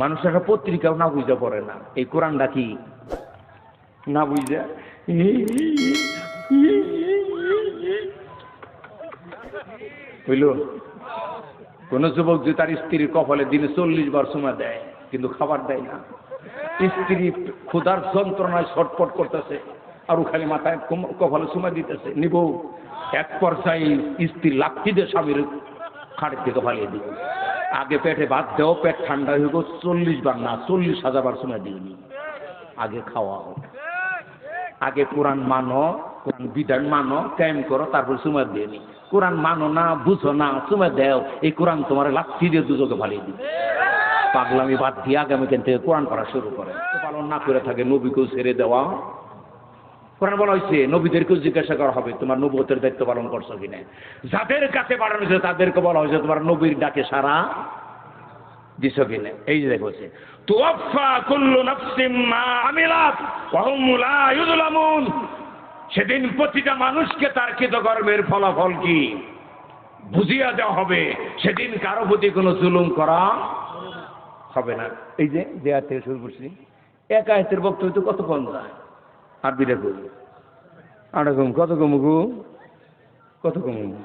মানুষ একটা পত্রিকাও না বুঝতে পারে না। এই কোরআনটা কি? না বুঝতে বুঝল? কোন যুবক যে তার স্ত্রীর কপালে দিনে চল্লিশ বার সময় দেয় কিন্তু খাবার দেয় না। স্ত্রী ক্ষুধার যন্ত্রণায় ছটপট করতেছে আর ও খালি মাথায় কপালে সময় দিতেছে। নিব এক পর্যায়ে স্ত্রী দিয়ে স্বামীর খাটের থেকে ফালিয়ে দিব আগে পেটে ভাত দেও, পেট ঠান্ডা হয়ে গো চল্লিশ বার না, চল্লিশ হাজার বার সময় দিইনি আগে খাওয়া হোক। আগে কোরআন মানো, কোরআন বিধান মানো টাইম করো, তারপর সময় দিয়ে নি। কোরআন মানো না, বুঝো না সময় দেও। এই কোরআন তোমার লাঠি দিয়ে দুজকে ফালিয়ে দিবে। পাগলামি বাদ দিয়ে আগামীকাল থেকে কোরআন পড়া শুরু করে। পালন না করে থাকে নবীকেও ছেড়ে দেওয়া। কোরআন বলা হয়েছে নবীদেরকেও জিজ্ঞাসা করা হবে, তোমার নবতের দায়িত্ব পালন করছ কিনা? যাদের কাছে বাড়ানো হয়েছে, তাদেরকে বলা হয়েছে, তোমার নবীর ডাকে সারা দিছ কিনা? এই যে দেখো তুয়াফা কুল্লু নাফসিম মা আমিলাত ইউযলামুন সেদিন প্রতিটা মানুষকে তার কৃতকর্মের ফলাফল কি বুঝিয়া দেওয়া হবে, সেদিন কারও প্রতি কোনো জুলুম করা হবে না। এই যে থেকে শুরু করছি, এক আয়তের বক্তব্য কত কম যায় আর বিটা করি আড়া কম, কত কমুকু কত কমুকু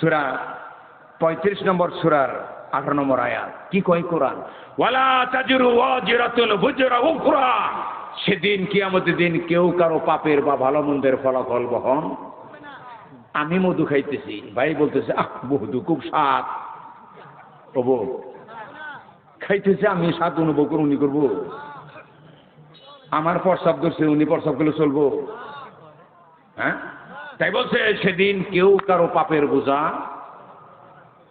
সুরা পঁয়ত্রিশ নম্বর সুরার আঠারো নম্বর আয়াত। কি কয় কোরআন? ওয়ালা তাজিরু ওয়াজিরাতুন বুজরা উখরা। সেদিন কিয়ামতের দিন কেউ কারও পাপের বা ভালো মন্দের ফলাফল বহন আমি মধু খাইতেছি। ভাই বলতেছে, আহ, মধু খুব স্বাদ। খাইতেছে আমি, স্বাদ অনুভব করব, উনি করব। আমার প্রস্তাব করছে উনি প্রস্তাব করলে চলবো। হ্যাঁ? তাই বলছে, সেদিন কেউ কারও পাপের বোঝা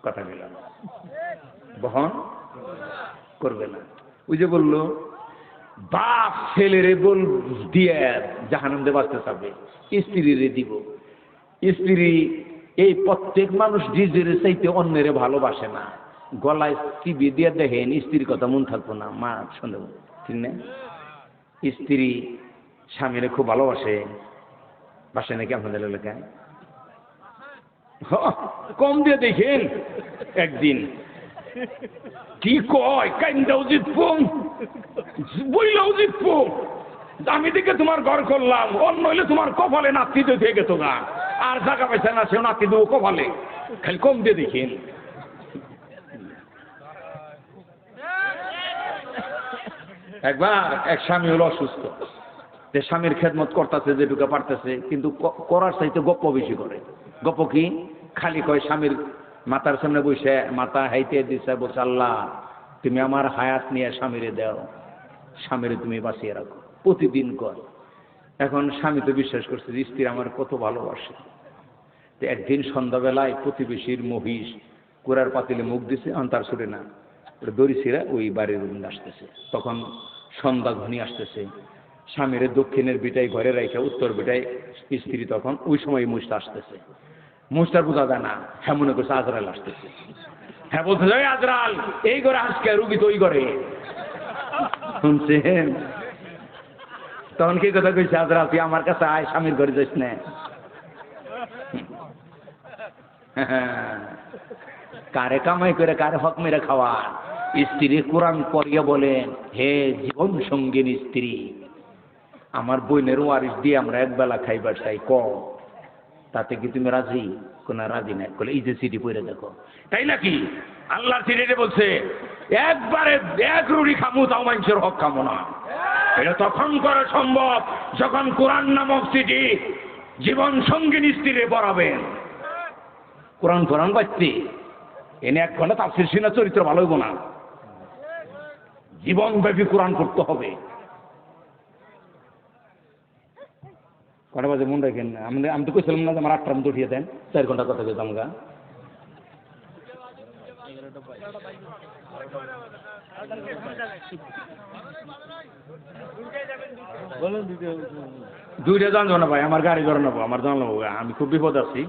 কথা গেলাম বহন করবে না। ওই যে বলল, বাপ ছেলেরে বল দিয়ে জাহানন্দে বাঁচতে চাবে, স্ত্রীরে দিব। স্ত্রী, এই প্রত্যেক মানুষ নিজের চাইতে অন্যের ভালোবাসে না। গলায় চিবিয়ে দিয়ে দেখেন স্ত্রীর কথা মন থাকব না। মা, শুনে ঠিক না স্ত্রী স্বামীরে খুব ভালোবাসে। বাসে নাকি আপনাদের এলাকায়? হ, কম দিয়ে দেখেন। একদিন। কি কয়? কাইন্দাও জিতবো বইলাও জিতবো আমি দিকে তোমার ঘর করলাম। অন্য হইলে তোমার কপালে নাতি দিয়ে গেতো গা। আর জায়গা পাইছে না সেও নাতি দেবো কপালে। খালি কম দিয়ে দেখেন। একবার এক স্বামী হলো অসুস্থ। যে স্বামীর খেদমত করতেছে যেটুকু পারতেছে, কিন্তু করার চাইতে গপ্প বেশি করে। গপ্প কি? খালি কয় স্বামীর মাতার সামনে বসে, মাথা হাইতে দিছে, বলছে, আল্লাহ, তুমি আমার হায়াত নিয়ে স্বামীরে দাও। স্বামীরে তুমি বাঁচিয়ে রাখো। প্রতিদিন কর। এখন স্বামী তো বিশ্বাস করছে যে, স্ত্রী আমার কত ভালোবাসে। একদিন সন্ধ্যাবেলায় প্রতিবেশীর মহিষ কোরার পাতিলে মুখ দিছে অন্তার ছুটে না। দড়ি ছিঁড়া ওই বাড়ির রুম আসতেছে। তখন সন্ধ্যা ঘনি আসতেছে। স্বামীর দক্ষিণের বিটাই ঘরে রাখা উত্তর বিটাই স্ত্রী তখন ওই সময় মুসটা আসতেছে। মুসটার বোঝা যায় না হ্যাঁ মনে করছে আজরাল আসতেছে। হ্যাঁ যাই আজরাল এই ঘরে আজকে রুগী তো ওই ঘরে শুনছেন তখন কি কথা কইছে আজরাল তুই আমার কাছে আয়, স্বামীর ঘরে যাইস না। কারে কামাই করে, কারে হক মেরে খাওয়া স্ত্রী কোরআন পড়িয়া বলেন, হে জীবন সঙ্গিনী স্ত্রী, আমার বোনের ওয়ারিস দিয়ে আমরা একবেলা খাইবার চাই, ক? তাতে কি তুমি রাজি? কোন রাজি নাই। বলে এই যে সিটি পড়ে দেখো। তাই নাকি? আল্লাহর সিটিতে বলছে, একবারে এক রুড়ি খামু, তাও মানুষের হক খামো না। এটা তখন করা সম্ভব, যখন কোরআন নামক সিটি জীবন সঙ্গিনী স্ত্রীরে পড়াবেন কোরআন কোরআন বাচ্চি এনে এক ঘণ্টা তাফসির সিনা চরিত্র ভালো হইব না। জীবনব্যাপী কোরআন করতে হবে। কটা বাজে মন রাখেন? আমি আমি তো কইছিলাম না যে আমার আটটার মধ্যে উঠিয়ে দেন। চার ঘণ্টা কথা কইতাম গা দুইটা জানব না ভাই, আমার গাড়ি নেব, আমার জানব গা আমি খুব বিপদ আছি।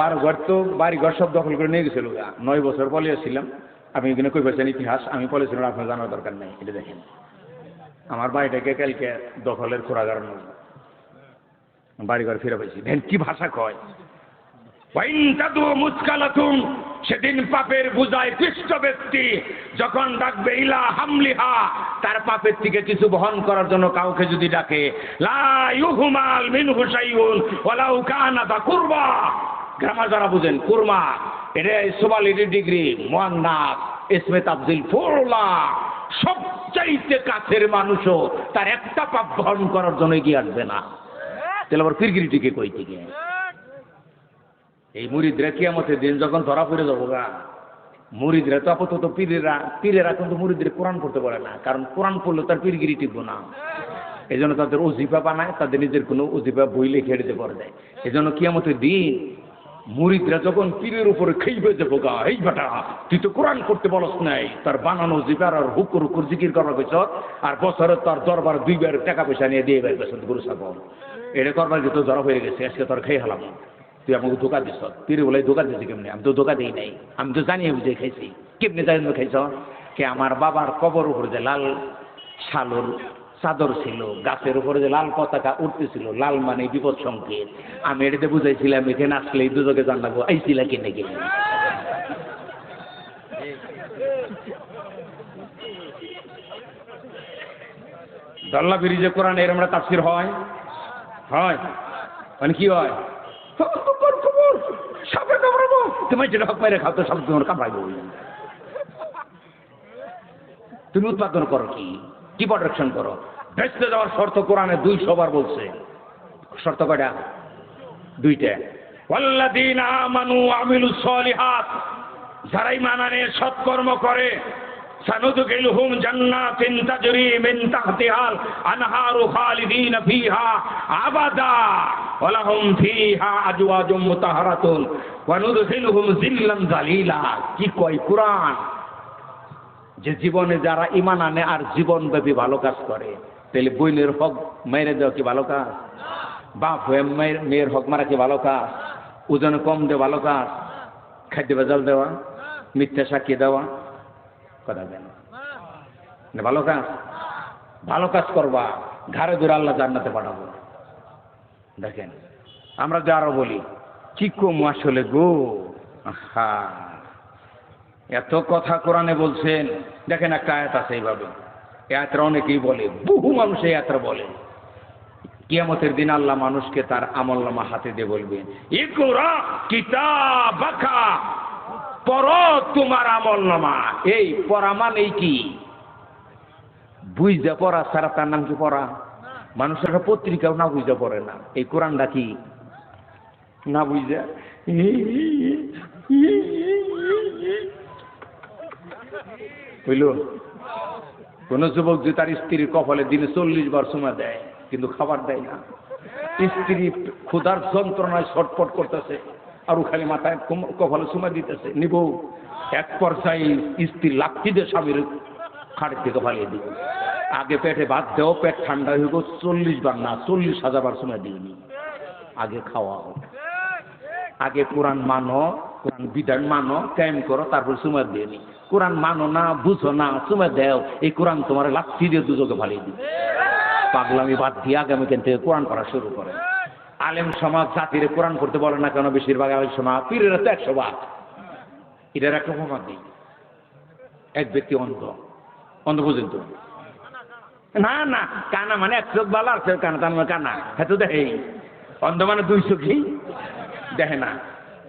বারো ঘর তো বাড়ি ঘর সব দখল করে নিয়ে গেছিল। নয় বছর পলিয়েছিলাম আপনি এখানে কই পাইছেন ইতিহাস? আমি পলিয়েছিলাম আপনার জানার দরকার নেই, এটা দেখেন। আমার বাড়িটাকে কালকে দখলের খোরাগার নেব বাড়ি ঘর ফিরে পাইছি। দেখেন কি ভাষা কয়? সেদিন পাপের বুঝায় পৃষ্ঠ ব্যক্তি, যখন ডাকবে ইলা হামলিহা, তার পাপের থেকে কিছু বহন করার জন্য কাউকে যদি ডাকে, লা ইউহুমাল মিনহু শাইউন, ওয়ালাউ কানা কুরবা। গ্রামার যারা বুঝেন, কুরমা, এটা সোমালিটি ডিগ্রি মোয়ান্নাস ইসমে তাবজিল ফুরলা, সবচাইতে কাছের মানুষও তার একটা পাপ বহন করার জন্য এগিয়ে আসবে না। তাহলে আবার পিরগিরিটিকে কই থেকে? এই মুরিদরা কিয়ামতের দিন যখন ধরা পড়ে যাব গা, মুরিদরা তো আপাতত পীরেরা পীরেরা কিন্তু মুরিদরা কোরআন পড়তে পারে না, কারণ কোরআন পড়লে তার পীরগিরি টিকবো না। এই জন্য তাদের অজিফা বানায়, তাদের নিজের কোনো অজিফা বই লিখে দিতে পারে এই জন্য কিয়ামতের দিন মুরিদরা যখন পীরের উপরে খেইবে যাব গা এই বেটা, তুই তো কোরআন করতে বলস নাই, তার বানানো জিপার আর হুকুর হুকুর জিকির করার পেছ আর বছরে তার দরবার দুইবার টাকা পয়সা নিয়ে দিয়ে বের পেছ গুরু সাগর এটা করবার তো জড়ো হয়ে গেছে, আজকে তোর খেয়ে হলাম। তুই আমাকে ধোকা দিস পীরে বলে ধোকা দিছি কেমনি? আমি তো ধোকা দিই নাই, আমি তো জানি বুঝে খাইছি। কেমনি জানি খাইছ? কে আমার বাবার কবর উপরে যে লাল শালুর চাদর ছিল, গাছের উপরে যে লাল পতাকা উঠতেছিল, লাল মানে বিপদ সংকেত। আমি এটাতে বুঝাইছিলাম, এখানে আসলে এই দুজকে জানাব আইছিলা কিনে কিনে দল্লা ব্রিজে কোরআন এর আমরা তাফসির হয় হয় মানে কি হয়? তুমি যেটা হক মেরে খাও, তো সব তোমার কামড়াইবো। তুমি উৎপাদন করো কি? কি প্রোডাকশন করো? বেচতে যাওয়ার শর্ত কোরআনে দুই সবার বলছে। শর্ত কয়টা? দুইটা। ওয়াল্লাযীনা আমানু আমিলুস সলিহাত, যারা ঈমান আনে, সৎকর্ম করে, সানুদখিলুহুম জান্নাতিন তাজরি মিন তাহতিহাল আনহারু খালিদিন ফিহা আবাদা, ওয়ালাহুম ফিহা আজওয়াজুম মুতাহহারাতুন ওয়া নুদখিলুহুম জিল্লান যালিলা। কি কয়? কোরআন। যে জীবনে যারা ইমান আনে আর জীবনব্যাপী ভালো কাজ করে, তাহলে বইনের হক মেরে দেওয়া কি ভালো কাজ? বাপ হয়ে মেয়ের মেয়ের হক মারা কি ভালো কাজ? ওজন কম দেওয়া ভালো কাজ? খাদ্য বেজাল দেওয়া? মিথ্যা সাক্ষী দেওয়া? কথা দেন ভালো কাজ? ভালো কাজ করবা ঘরে ধরে আল্লাহ জান্নাতে পাঠাবো। দেখেন, আমরা যে আরও বলি, কি কম আসলে গো? হা এত কথা কোরআনে বলছেন, দেখেন একটা আয়াত আছে এইভাবে। এই আয়াতটা অনেকেই বলে, বহু মানুষ এই আয়াতটা বলে। কিয়ামতের দিন আল্লাহ মানুষকে তার আমলনামা হাতে দিয়ে বলবেন পর তোমার আমলনামা এই পড়া মানে কি? বুঝতে পড়া সারা তার নাম কি পড়া? মানুষের পত্রিকাও না বুঝতে পড়ে না। এই কোরআনটা কি? না বুঝতে বুঝল? কোন যুবক যে তার স্ত্রীর কপালে দিনে চল্লিশ বার সময় দেয়, কিন্তু খাবার দেয় না। স্ত্রী ক্ষুধার যন্ত্রণায় ছটপট করতেছে, আর খালি মাথায় কপালে সময় দিতেছে। নিব, এক পর্যায়ে স্ত্রী লাঠি দিয়ে স্বামীর খাড়ের থেকে ফালিয়ে দিব আগে পেটে ভাত দেও, পেট ঠান্ডা গো চল্লিশ বার না, চল্লিশ হাজার বার সময় দিইনি। আগে খাওয়াও। আগে কোরআন মানো কোরআন বিধান মানো, ক্যাম করো, তারপর সময় দিয়ে নি কোরআন মানো না, বুঝো না সময় দেও। এই কোরআন তোমার লাঠি দিয়ে দুজকে ফালিয়ে দিবে। পাগলামি বাদ দিয়ে আগামীকাল থেকে কোরআন পড়া শুরু করে। আলেম সমাজ, জাতিরে কোরআন পড়তে বলে না কেন? বেশিরভাগ আলেম সমাজ, পীরেরা তো একশো ভাগ। এটার একটা প্রমাণ নেই এক ব্যক্তি অন্ধ। অন্ধ বুঝেন তো? না না, কানা মানে এক চোখ বালা, আর কানা, তার মানে কানা। হ্যাঁ তো দেখে অন্ধ মানে দুই চোখই দেখে না।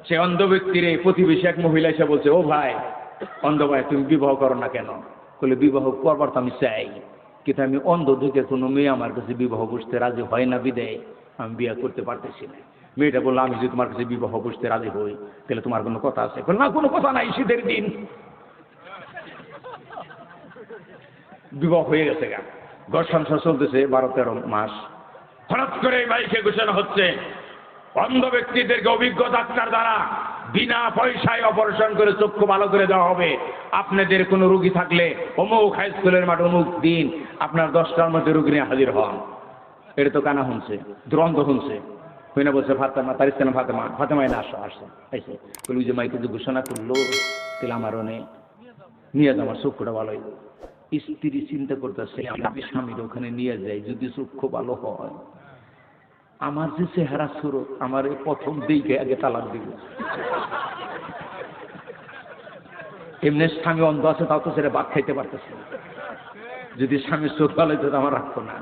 সে অন্ধ ব্যক্তির এই প্রতিবেশী এক মহিলা এসে বলছে, ও ভাই, অন্ধ ভাই, তুমি বিবাহ করো না কেন? বলে বিবাহ করবার তো আমি চাই, কিন্তু আমি অন্ধ দেখে কোনো মেয়ে আমার কাছে বিবাহ বসতে রাজি হয় না বিদেয়। আমি বিয়ে করতে পারতেছি না। মেয়েটা বলল, আমি যদি তোমার কাছে বিবাহ বসতে রাজি হই, তাহলে তোমার কোনো কথা আছে? না, কোনো কথা নাই, শীতের দিন। বিবাহ হয়ে গেছে গা। ঘর সংসার চলতেছে বারো তেরো মাস। হঠাৎ করে বাইকে ঘোষণা হচ্ছে অন্ধ ব্যক্তিদেরকে অভিজ্ঞ দ্বারা বিনা পয়সায় অপারেশন করে চক্ষু ভালো করে দেওয়া হবে। আপনাদের কোনো রুগী থাকলে অমুক হাই স্কুলের মাঠে অমুক দিন আপনার দশটার মধ্যে রুগী নিয়ে হাজির হন। এটা তো কানা শুনছে, দুরন্ত শুনছে। হই না বলছে, ফাতেমা, তার ইস্তেনা ফাতেমা। ফাতেমা এনে আসো আসো, আইসে। বলি যে মাইকে যে ঘোষণা করল, তাহলে আমার অনে নিয়ে আমার চক্ষুটা ভালো স্ত্রী চিন্তা করতেছে, আমি স্বামীর ওখানে নিয়ে যাই, যদি চক্ষু ভালো হয় আমার যে চেহারা সুরত আমার এই প্রথম দিকে আগে তালাক দিব। এমনি স্বামী অন্ধ আছে, তাও তো সেটা ভাত খাইতে পারতেছে। যদি স্বামী চোখ ভালো হইতো আমার রাখতো না।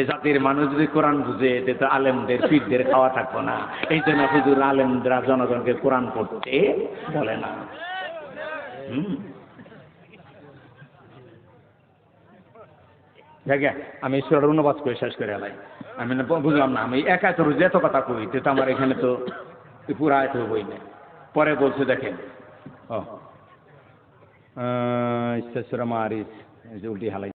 এ জাতির মানুষ যদি কোরআন বুঝে, এতে তো আলেমদের, পীরদের খাওয়া থাকতো না। এই জন্য হুজুর আলেমরা জনগণকে কোরআন পড়তে বলে না। আমি ঈশ্বরের অনুবাদ করে শেষ করে এলাই। আমি না বুঝলাম না, আমি একা তো রোজ এত কথা কই, তো আমার এখানে তো পুরা এত বই নেই পরে বলছে, দেখেন। ও। ইস্তেশ্বর মারিস উল্টি হালাই।